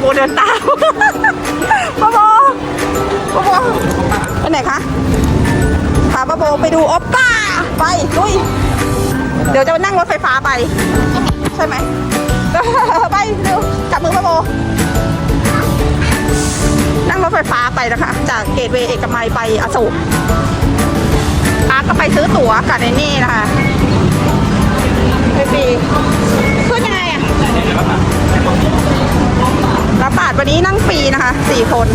โบเดินตามปะโบปะโบไปไหนคะพาปะโบไปดูโอปป้า ไปลุย เดี๋ยวจะนั่งรถไฟฟ้าไป ใช่ไหม ไปเร็วจับมือปะโบ นั่งรถไฟฟ้าไปนะคะ จากเกตเวย์เอกมัยไปอโศกอาก็ไปซื้อตั๋วกับในนี่นะคะไปฟรีขึ้นยังไงอะ รับบาทวันนี้นั่งฟรีนะคะสี่คน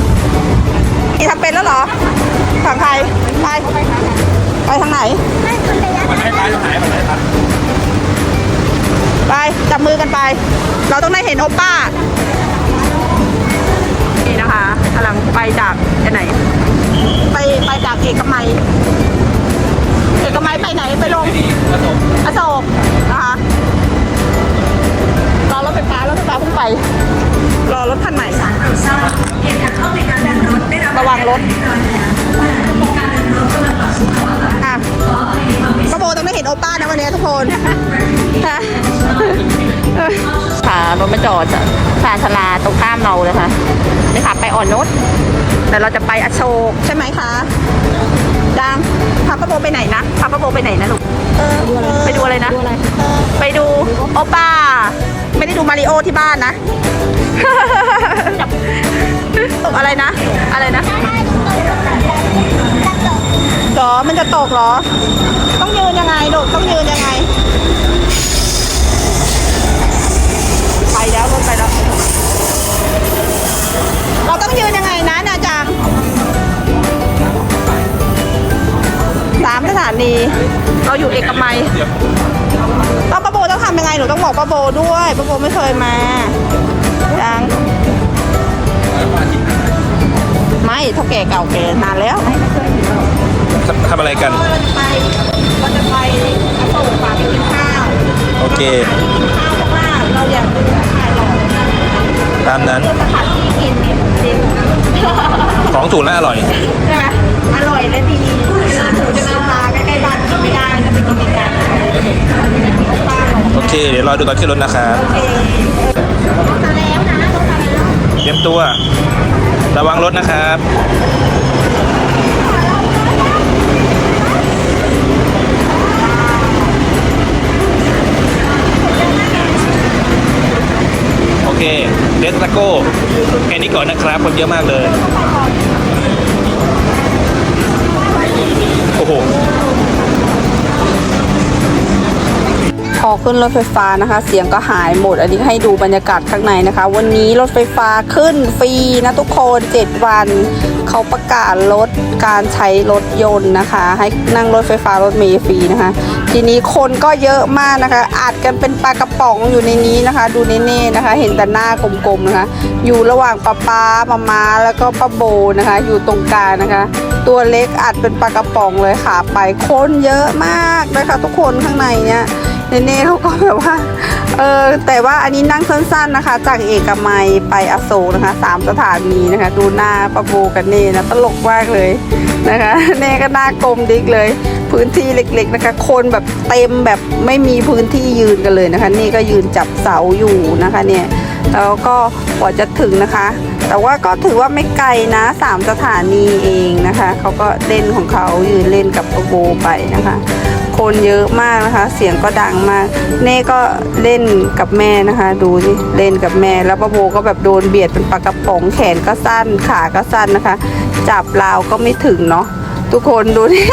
นี่ทำเป็นแล้วเหรอฝั่งใครไปไปทางไหนไปจับมือกันไป เราต้องได้เห็นโอป้า นี่นะคะกำลังไปจากที่ไหน ไปไปจากเอกมัย เอกมัยไปไหนไปลง อโศก ฟฟ้ารถไฟฟ้าเพิ่งไป รอรถคันใหม่ระวังรถอะป้าโบต้องได้เห็นโอป้านะวันนี้ทุกคนค่ะค่ะรถมาจอดชานชาลาตรงข้ามเราเลยค่ะนี่ค่ะไปอ่อนนุชแต่เราจะไปอโศกใช่ไหมคะดังพาป้าโบไปไหนนะพาป้าโบไปไหนนะลูกไปดูอะไรนะ ไปดูโอป้า ไม่ได้ดูมาริโอที่บ้านนะ ตกอะไรนะ อะไรนะหรอมันจะตกเหรอ ต้องยืนยังไงลูกต้องยืนยังไง ไปแล้วรถไปแล้ว เราต้องยืนยังไงนะนาจังสามสถานี เราอยู่เอกมัยป้าป้าโบ ต้องทำยังไง หนูต้องบอกป้าโบด้วยป้าโบไม่เคยมาจังไม่เท่าแก่เก่าแก่นานแล้ว ทำอะไรกัน เราจะไปเราจะไปอโศกฝากไปกินข้าวโอเค กินข้าวเพราะว่าเราอยากดูถ่ายหล่อตามนั้นเพื่อสถานที่กินเนี่ยจริงของถูกและอร่อย ใช่ไหมอร่อยและดี โอเค เดี๋ยวรอดูตอนขึ้นรถนะครับเองมาแล้วนะต้องมาแล้วเตรียมตัว ระวังรถนะครับโอเคเดสตาโก้แค่นี้ก่อนนะครับ คนเยอะมากเลย โอ้โห ขึ้นรถไฟฟ้านะคะ เสียงก็หายหมด อันนี้ให้ดูบรรยากาศข้างในนะคะ วันนี้รถไฟฟ้าขึ้นฟรีนะทุกคน 7 วัน เขาประกาศลดการใช้รถยนต์นะคะ ให้นั่งรถไฟฟ้ารถเมล์ฟรีนะคะ ทีนี้คนก็เยอะมากนะคะอัดกันเป็นปลากระป๋องอยู่ในนี้นะคะ ดูเน่ๆนะคะ เห็นแต่หน้ากลมๆนะคะ อยู่ระหว่างป้าป้ามามาแล้วก็ป้าโบนะคะ อยู่ตรงกลางนะคะตัวเล็กอัดเป็นปลากระป๋องเลยค่ะ ไปคนเยอะมากนะคะทุกคนข้างในเนี่ย เนเน่เขาก็แบบว่า เออแต่ว่าอันนี้นั่งสั้นๆนะคะ จากเอกมัยไปอโศกนะคะสามสถานีนะคะ ดูหน้าปะโบกันเน่นะตลกมากเลยนะคะ เน่ก็หน้ากลมดิกเลย พื้นที่เล็กๆนะคะ คนแบบเต็มแบบไม่มีพื้นที่ยืนกันเลยนะคะ นี่ก็ยืนจับเสาอยู่นะคะเนี่ยแล้วก็กว่าจะถึงนะคะ แต่ว่าก็ถือว่าไม่ไกลนะสามสถานีเองนะคะเขาก็เล่นของเขายืนเล่นกับปะโบไปนะคะ คนเยอะมากนะคะ เสียงก็ดังมาก เน่ก็เล่นกับแม่นะคะ ดูสิเล่นกับแม่แล้วปะโบก็แบบโดนเบียดเป็นปากกระป๋องแขนก็สั้นขาก็สั้นนะคะ จับราวก็ไม่ถึงเนาะทุกคนดูนี่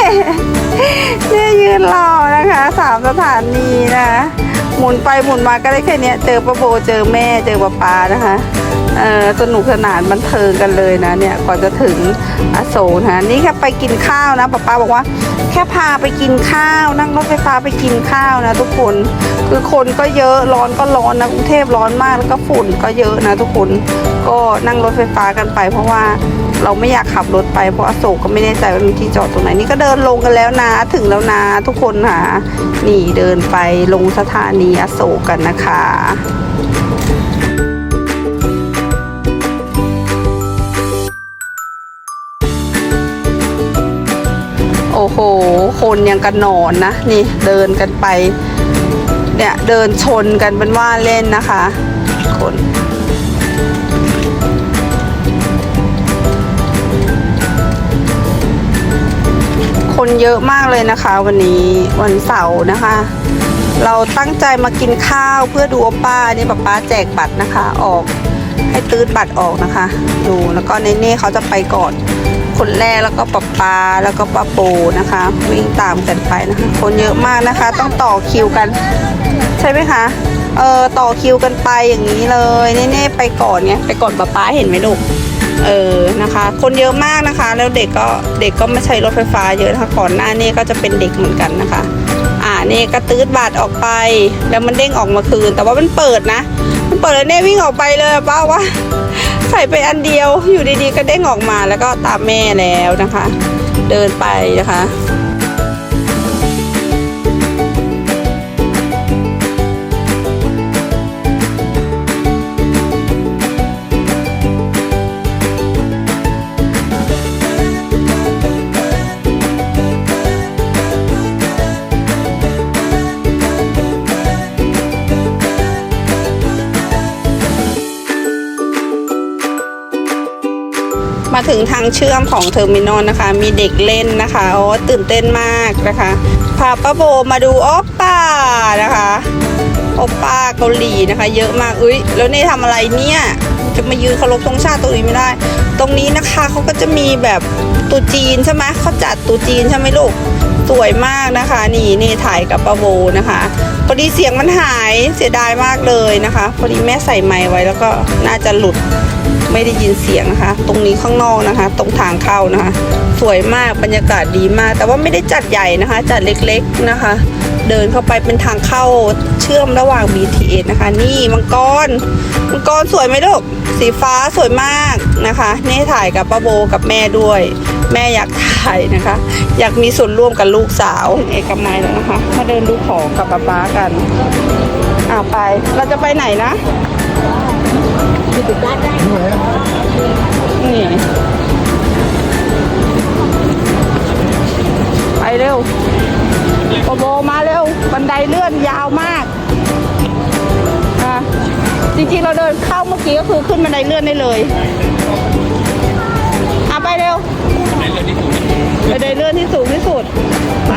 เนี่ยืนรอนะคะสามสถานีนะคะหมุนไปหมุนมาก็ได้แค่นี้เจอป้าโบเจอแม่เจอป้าปานะคะ เออสนุกสนานบันเทิงกันเลยนะเนี่ยก่อนจะถึงอโศกนะนี่แค่ไปกินข้าวนะป้าป้าบอกว่า แค่พาไปกินข้าว นั่งรถไฟฟ้าไปกินข้าวนะ ทุกคนคือคนก็เยอะร้อนก็ร้อนนะกรุงเทพร้อนมากแล้วก็ฝุ่นก็เยอะนะ ทุกคนก็นั่งรถไฟฟ้ากันไป เพราะว่าเราไม่อยากขับรถไปเพราะอโศกก็ไม่แน่ใจว่ามีที่จอดตรงไหนนี่ก็เดินลงกันแล้วนะถึงแล้วนะทุกคนค่ะนี่เดินไปลงสถานีอโศกกันนะคะ โอ้โห คนยังกันนอนนะ นี่เดินกันไป เนี่ยเดินชนกันเป็นว่าเล่นนะคะ คนคนเยอะมากเลยนะคะ วันนี้วันเสาร์นะคะ เราตั้งใจมากินข้าวเพื่อดูป้านี่ป้าแจกบัตรนะคะ ออกให้ตื้นบัตรออกนะคะ ดูแล้วก็เนเน่เขาจะไปก่อน คนแรกแล้วก็ป๊าปาแล้วก็ป้าโปนะคะ วิ่งตามกันไปนะคะ คนเยอะมากนะคะ ต้องต่อคิวกัน ใช่ไหมคะเออต่อคิวกันไปอย่างนี้เลยเน่ๆไปก่อนไงไปก่อนป๊าป๊าเห็นไหมลูกเออนะคะ คนเยอะมากนะคะ แล้วเด็กก็เด็กก็ไม่ใช้รถไฟฟ้าเยอะนะคะก่อนหน้านี้ก็จะเป็นเด็กเหมือนกันนะคะ อ่านี่ก็ตืดบาดออกไป แล้วมันเด้งออกมาคืน แต่ว่ามันเปิดนะ มันเปิดแล้วเน่วิ่งออกไปเลยป้าว่า ใส่ไปอันเดียวอยู่ดีๆก็เด้งออกมาแล้วก็ตามแม่แล้วนะคะ เดินไปนะคะ มาถึงทางเชื่อมของเทอร์มินอลนะคะ มีเด็กเล่นนะคะโอ้ตื่นเต้นมากนะคะพาป้าโบมาดูโอปป้านะคะโอปป้าเกาหลีนะคะ เยอะมากอุ้ยแล้วนี่ทำอะไรเนี่ยจะมายืนเคารพธงชาติตรงนี้ไม่ได้ ตรงนี้นะคะเขาก็จะมีแบบตรุจีนใช่ไหมเขาจัดตรุจีนใช่ไหมลูกสวยมากนะคะ นี่นี่ถ่ายกับป้าโบนะคะพอดีเสียงมันหายเสียดายมากเลยนะคะ พอดีแม่ใส่ไมค์ไว้แล้วก็น่าจะหลุด ไม่ได้ยินเสียงนะคะ ตรงนี้ข้างนอกนะคะ ตรงทางเข้านะคะ สวยมากบรรยากาศดีมาก แต่ว่าไม่ได้จัดใหญ่นะคะ จัดเล็กๆนะคะ เดินเข้าไปเป็นทางเข้าเชื่อมระหว่าง BTS นะคะ นี่มังกรมังกรสวยไหมลูกสีฟ้าสวยมากนะคะนี่ถ่ายกับป้าโบกับแม่ด้วย แม่อยากถ่ายนะคะ อยากมีส่วนร่วมกับลูกสาวเอกมัยแล้วนะคะมาเดินดูของกับป๊าป๊ากันอ่าไปเราจะไปไหนนะ นี่ไปเร็วโบโบมาเร็ว บันไดเลื่อนยาวมากอะจริงๆเราเดินเข้าเมื่อกี้ก็คือขึ้นบันไดเลื่อนได้เลยอะไปเร็วบันไดเลื่อนที่สูงที่สุด ไป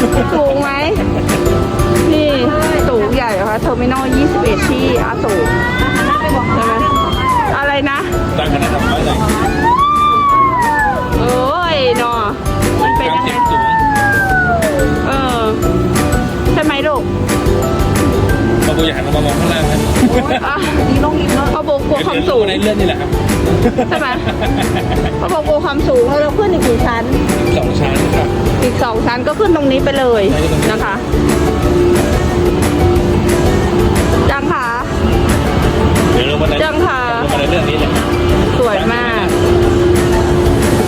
สูงไหมนี่สูงใหญ่เหรอคะเทอร์มินอล 21 ที่อาสูงใช่ไหมอะไรนะตั้งคณะทำร้อยไหนเอ้ยเนาะมันเป็นกายังไงเสียงสูงเออใช่ไหมลูกบูบูอย่าหันมามองข้างล่างนะอะนี่ต้องยิ้มเนาะพ่อโบกลัวความสูงในเลื่อนนี่แหละครับ ใช่ไหมพ่อโบกลัวความสูงแล้วเราขึ้นอีกกี่ชั้น สองชั้นครับอีกสองชั้นก็ขึ้นตรงนี้ไปเลยนะคะจังค่ะเดี๋ยวลงมาในจังค่ะลงมาในเรื่องนี้แหละสวยมาก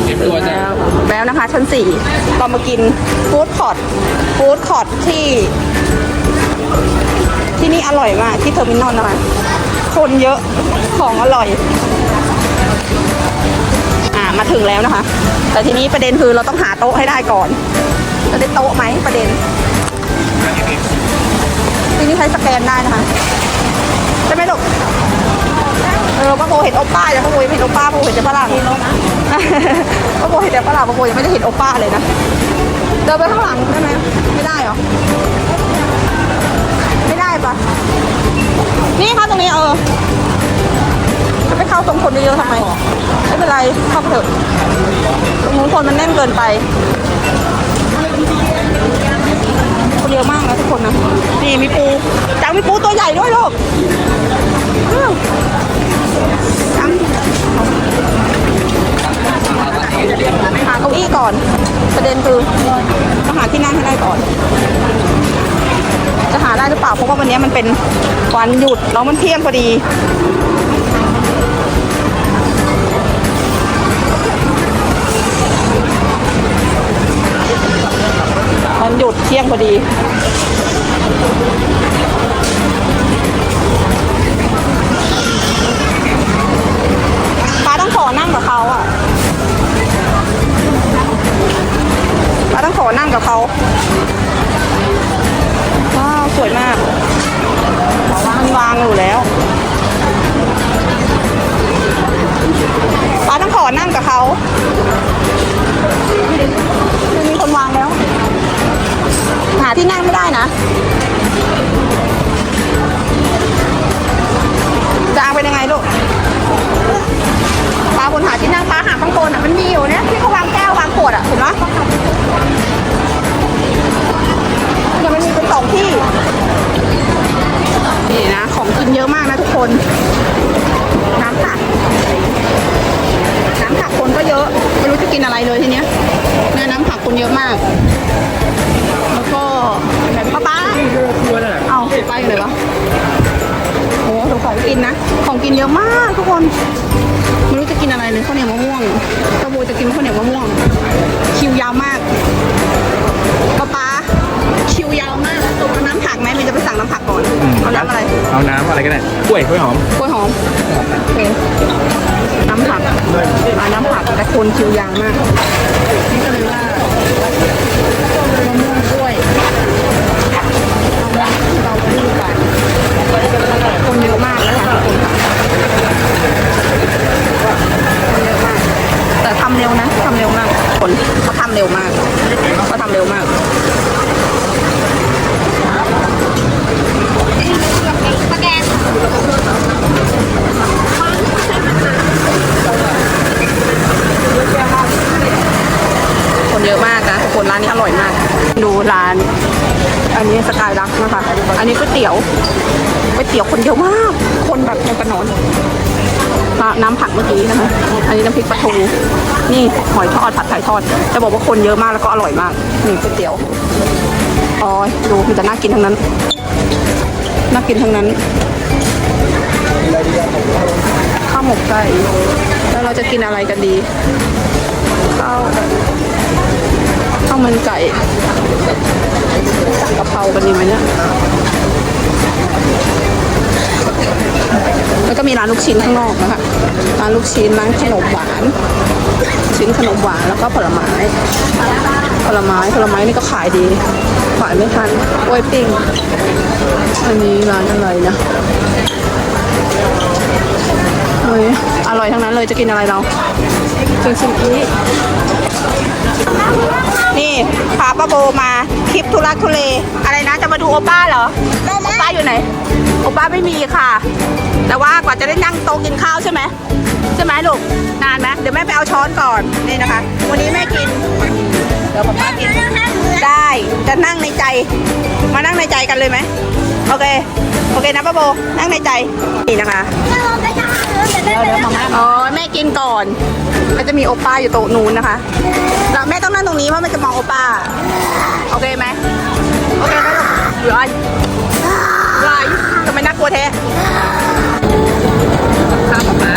เก็บตัวจ้ะแล้วแล้วนะคะ ชั้นสี่เรามากินฟู้ดคอร์ทฟู้ดคอร์ทที่ ที่นี่อร่อยมากที่เทอร์มินอลนะคะคนเยอะของอร่อย อ่ามาถึงแล้วนะคะ แต่ทีนี้ประเด็นคือเราต้องหาโต๊ะให้ได้ก่อนจะได้โต๊ะไหมประเด็นที่นี่ใช้สแกนได้นะคะใช่ไหมลูกเออป้าโบเห็นโอป้าแต่ป้าโบยังไม่เห็นโอป้าป้าโบเห็นแต่ฝรั่งป้าโบเห็นแต่ฝรั่งป้าโบยังไม่ได้เห็นโอป้าเลยนะเดินไปข้างหลังได้ไหมไม่ได้เหรอไม่ได้ปะนี่เข้าตรงนี้เออ เข้าตรงคนเยอะๆทำไม ไม่เป็นไร เข้าไปเถอะตรงนู้นคนมันแน่นเกินไป คนเยอะมากนะทุกคนนะ นี่มีปูจังมีปูตัวใหญ่ด้วยลูกจังหาเก้าอี้ก่อน ประเด็นคือต้องหาที่นั่งให้ได้ก่อน จะหาได้หรือเปล่าเพราะว่าวันนี้มันเป็นวันหยุดแล้วมันเที่ยงพอดี มันหยุดเที่ยงพอดี ป้าต้องขอนั่งกับเขาอะ ป้าต้องขอนั่งกับเขาาที่นั่งไม่ได้นะจะเอาไปยังไงลูกปลาคนหาที่นั่งปลาหาข้างบนอะมันมีอยู่เนี่ยที่เขาวางแก้ววางขวดอะเห็นไหมเนี่ยมันมีเป็นสองที่ นี่นะ ของกินเยอะมากนะทุกคน น้ำผักน้ำผักคนก็เยอะ ไม่รู้จะกินอะไรเลยทีเนี้ยเนี่ยน้ำผักคนเยอะมาก ป้าอยู่ไหนวะโอ้โหดูของกินนะ ของกินเยอะมากทุกคนไม่รู้จะกินอะไรเลยข้าวเหนียวมะม่วงตะโบจะกินข้าวเหนียวมะม่วง คิวยาวมากป้าป้าคิวยาวมากเอาน้ำผักไหมมันจะไปสั่งน้ำผักก่อนเอาน้ำอะไร เอาน้ำอะไรก็ได้กล้วยกล้วยหอมกล้วยหอมโอเคน้ำผักมาน้ำผักแต่คนคิวยาวมากนี่ก็เลยว่ามะม่วง นี่หอยทอดผัดไข่ทอด จะบอกว่าคนเยอะมากแล้วก็อร่อยมาก นี่ก๋วยเตี๋ยวอ๋อดูมันจะน่ากินทั้งนั้น น่ากินทั้งนั้น ข้าวหมกไก่แล้วเราจะกินอะไรกันดี ข้าวข้าวมันไก่กะเพรากันดีไหมเนี่ย แล้วก็มีร้านลูกชิ้นข้างนอกนะคะ ร้านลูกชิ้นร้านขนมหวาน ชิ้นขนมหวานแล้วก็ผลไม้ ผลไม้ผลไม้นี่ก็ขายดี ขายไม่ทันกล้วยปิ้ง อันนี้ร้านอะไรนะ เฮ้ยอร่อยทั้งนั้นเลยจะกินอะไรเราชิมชิมนี้นี่พาป้าโบมาคลิปทุลักทุเลอะไรนะจะมาดูโอป้าเหรอโอป้าอยู่ไหนโอป้าไม่มีค่ะ แต่ว่ากว่าจะได้นั่งโต๊ะกินข้าวใช่ไหมใช่ไหมลูกนานไหมเดี๋ยวแม่ไปเอาช้อนก่อนนี่นะคะ วันนี้แม่กินเดี๋ยวป้ากินได้จะนั่งในใจ มานั่งในใจกันเลยไหมโอเคโอเคนะป้าโบนั่งในใจนี่นะคะ อ๋อแม่กินก่อนก็จะมีโอป้าอยู่โต๊ะนู้นนะคะแล้วแม่ต้องนั่งตรงนี้เพราะมันจะมองโอป้า โอเคไหมโอเคไหมลูกหรืออะไรอะไรทำไมน่ากลัวแท้ข้าวปลา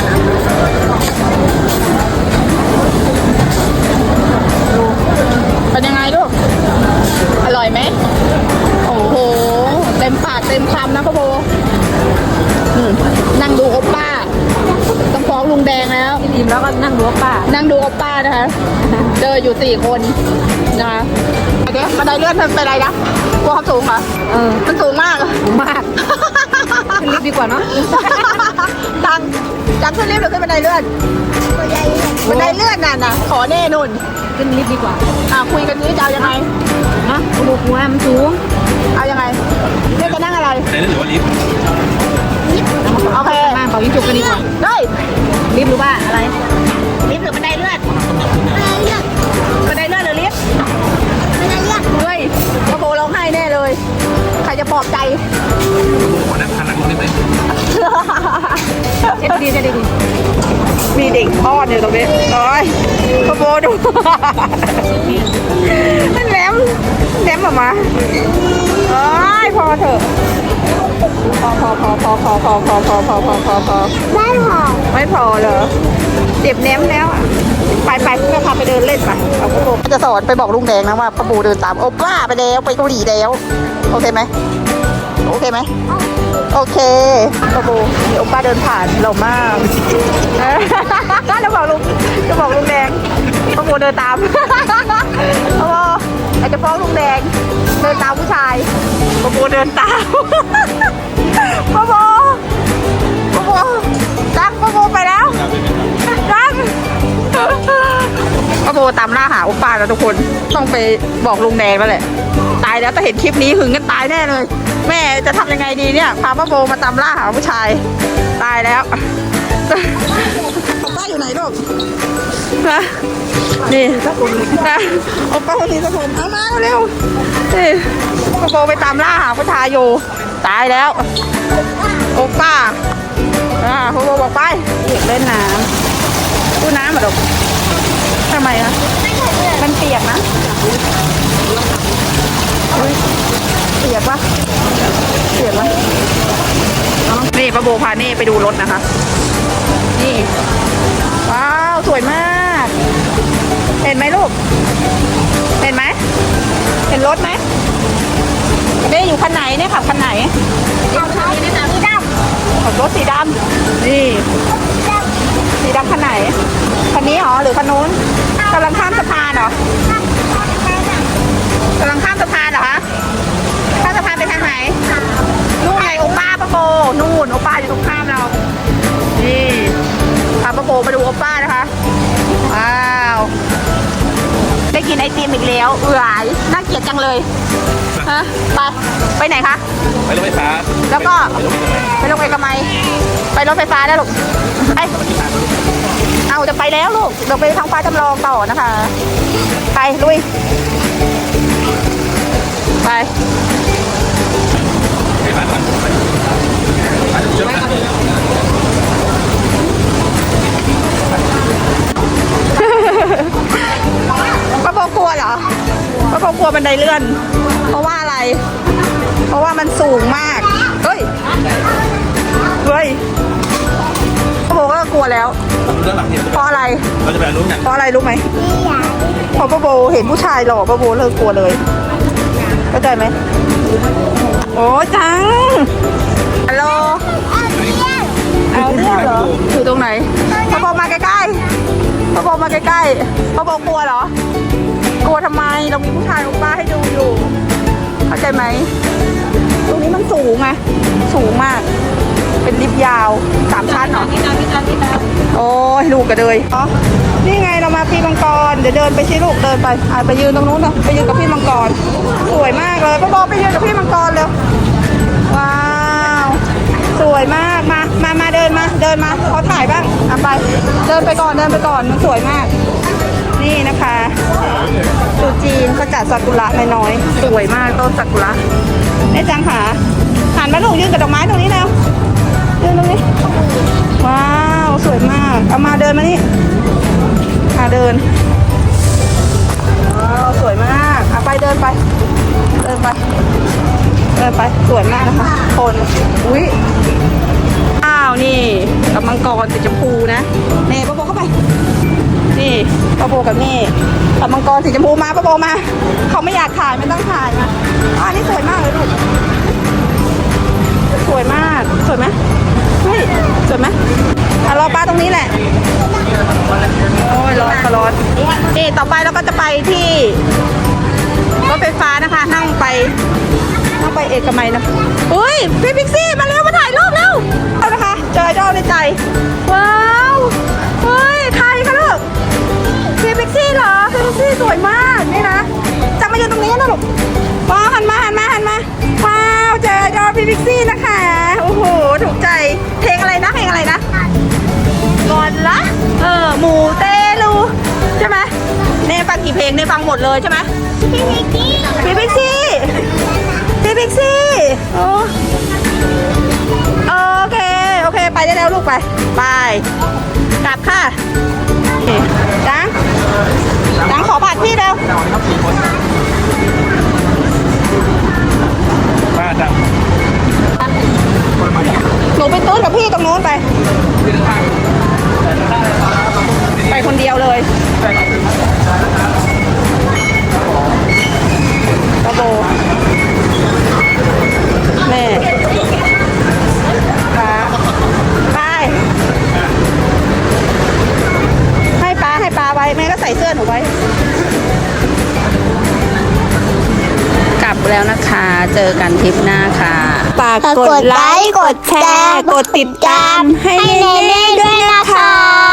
เป็นยังไงลูก อร่อยไหม โอ้โห เต็มปากเต็มคำนะพ่อโบอืมนั่งดูโอป้า ต้องฟ้องลุงแดงแล้ว อิ่มแล้วก็นั่งดูว่าป้านั่งดูโอป้านะคะ เจออยู่สี่คนนะคะเดี๋ยวบันไดเลื่อนมันเป็นไรนะกลัวความสูงเหรอเออมันสูงมากอะมากขึ้นลิฟต์ดีกว่าเนาะตังจังขึ้นลิฟต์หรือขึ้นบันไดเลื่อนบันไดเลื่อนน่ะนะขอแน่นุ่นขึ้นลิฟต์ดีกว่าอะคุยกันนี้จะเอายังไงนะกระดูกหัวมันสูงเอายังไงเรียกจะนั่งอะไรไหนนั่นหรือว่าลิฟต์ โอเคมาเป่ายิงจุกกันดีกว่าได้ลิฟต์หรือว่าอะไรลิฟต์หรือบันไดเลื่อนบันไดเลื่อนหรือลิฟต์เฮ้ยกระโปรงร้องไห้แน่เลย ใครจะปลอบใจขอนั่งหันหลังได้ไหมเช็ดดีเช็ดดีมีเด็กทอดอยู่ตรงนี้โอ้ยกระโปรงดูมันแหลมแหลมออกมาโอ้ยพอเถอะ พอพอพอพอพอพอพอพอพอพอพอพอไม่พอไม่พอเหรอเจ็บเน้มแล้วอะไปไปเพื่อพาไปเดินเล่นไปเอากระโปรงจะสอนไปบอกลุงแดงนะว่าประบูเดินตามโอ้ป้าไปแล้วไปเกาหลีแล้ว โอเคไหมโอเคไหม โอเคป้าบูมีโอป้าเดินผ่านเรามากเออจะบอกลุงจะบอกลุงแดงป้าบูเดินตามป้าบูอาจจะฟ้องลุงแดง เดินตามผู้ชายป้าบูเดินตามป้าบูป้าบูจังป้าบูไปแล้วจังป้าบูตามล่าหาโอป้าแล้วทุกคนต้องไปบอกลุงแดงแล้วแหละ ตายแล้วแต่เห็นคลิปนี้หึงกันตายแน่เลย แม่จะทำยังไงดีเนี่ย พาป้าโบมาตามล่าหาผู้ชาย ตายแล้วป้าอยู่ไหนลูกนะนี่นะโอป้าคนนี้สักคนเอามาเร็วนี่พ่อโบไปตามล่าหาพุทธาอยู่ ตายแล้ว โอป้าอ่าพ่อโบบอกไปอยากเล่นน้ำดูน้ำเหรอลูกทำไมอะมันเปียกนะอุ๊ยเปียกปะเปียกปะนี่ป้า โบพานี่ไปดูรถนะคะ นี่ ว้าว สวยมาก เห็นไหมลูก เห็นไหม เห็นรถไหมเด้อยู่คันไหนเนี่ยขับคันไหนขับรถสีดำนี่ สีดำคันไหน คันนี้เหรอหรือคันนู้นกำลังข้ามสะพานเหรอกำลังข้ามสะพานเหรอคะ ข้ามสะพานไปทางไหนนู่นไง โอป้าปะโปนู่นโอป้าอยู่ตรงข้ามเรา นี่พาปะโปมาดูโอป้านะคะ ว้าว ได้กินไอติมอีกแล้ว เอื่อยน่าเกลียดจังเลย ฮะ ไป ไปไหนคะ ไปรถไฟฟ้า แล้วก็ ไปรถไฟฟ้าไปลงเอกมัย ไปรถไฟฟ้าได้ลูกไปเอาจะไปแล้วลูกเราไปทางฟ้าจำลองต่อนะคะ ไปลุย ไปไป ปเชื่อมกันป้าโบกลัวเหรอป้าโบกลัวบันไดเลื่อน เพราะว่าอะไร เพราะว่ามันสูงมาก เฮ้ย เฮ้ยป้าโบก็กลัวแล้ว เรื่องหลังเนี่ยเพราะอะไร เราจะไปรู้กันเพราะอะไรรู้ไหมเพราะป้าโบเห็นผู้ชายหล่อป้าโบเลิกกลัวเลย เข้าใจไหม โอ้จัง ฮัลโหล เอาเรื่องเหรอ อยู่ตรงไหนป้าโบมาใกล้ๆป้าโบมาใกล้ๆป้าโบกลัวเหรอ กลัวทำไม เรามีผู้ชายโอป้าให้ดูอยู่ เข้าใจไหม ตรงนี้มันสูงไง สูงมาก เป็นลิฟต์ยาวสามชั้นเหรอ โอ้ยลูกก็เลยอ๋อนี่ไงเรามาพี่มังกร เดี๋ยวเดินไปชี้ลูกเดินไปอะไปยืนตรงนู้นนะไปยืนกับพี่มังกร สวยมากเลยป้าโบไปยืนกับพี่มังกรเร็ว ว้าว สวยมากมา มามาเดินมา เดินมาขอถ่ายบ้างอะไป เดินไปก่อนเดินไปก่อนมันสวยมาก นี่นะคะตูจีนเขาจัดซากุระน้อยๆสวยมากต้นซากุระแม่จังค่ะหันมาลูกยืนกับดอกไม้ตรงนี้แล้วยืนตรงนี้ ว้าวสวยมากเอามาเดินมานี่มาเดินว้าวสวยมากเอาไปเดินไป เดินไปเดินไปสวยมากนะคะคนอุ้ยอ้าว นี่กับมังกรสีชมพูนะเน่ป้าโบเข้าไป นี่ป้าโบกับนี่กับมังกรสีชมพูมาป้าโบมา เขาไม่อยากถ่ายไม่ต้องถ่ายมาอ่านี่สวยมากเลยลูกสวยมากสวยไหมเฮ้ยสวยไหมอะรอป้าตรงนี้แหละโอ้ยร้อนก็ร้อนเอะต่อไปเราก็จะไปที่รถไฟฟ้านะคะนั่งไปนั่งไปเอกมัยนะเฮ้ยพี่พิกซี่มาเร็วมาถ่ายรูปเร็ว เอานะคะเจอไอดอลในใจ ว้าวเฮ้ยใครคะลูกพี่พิกซี่เหรอพี่พิกซี่สวยมากนี่นะจะมาอยู่ตรงนี้นะลูกว้าวหันมาหันมาหันมาว้าวเจอไอดอลพี่พิกซี่นะคะโอ้โหถูกใจเพลงอะไรนะเพลงอะไรนะก่อนละเออหมูเตลูใช่ไหมเน่ฟังกี่เพลงเน่ฟังหมดเลยใช่ไหมพี่พิกซี่พี่พิกซี่พี่พิกซี่โอ้โอ แล้วลูกไป ไป กลับค่ะโอเคจังจังขอบัตรพี่เร็วป้าจังหนูไปตื้นกับพี่ตรงนู้นไป ไปคนเดียวเลยกระโบ เสื้อหนูไว้ กลับแล้วนะคะ เจอกันทริปหน้าค่ะฝากกดไลค์ กดแชร์ กดติดตามให้ให้เนเน่ด้วยนะคะ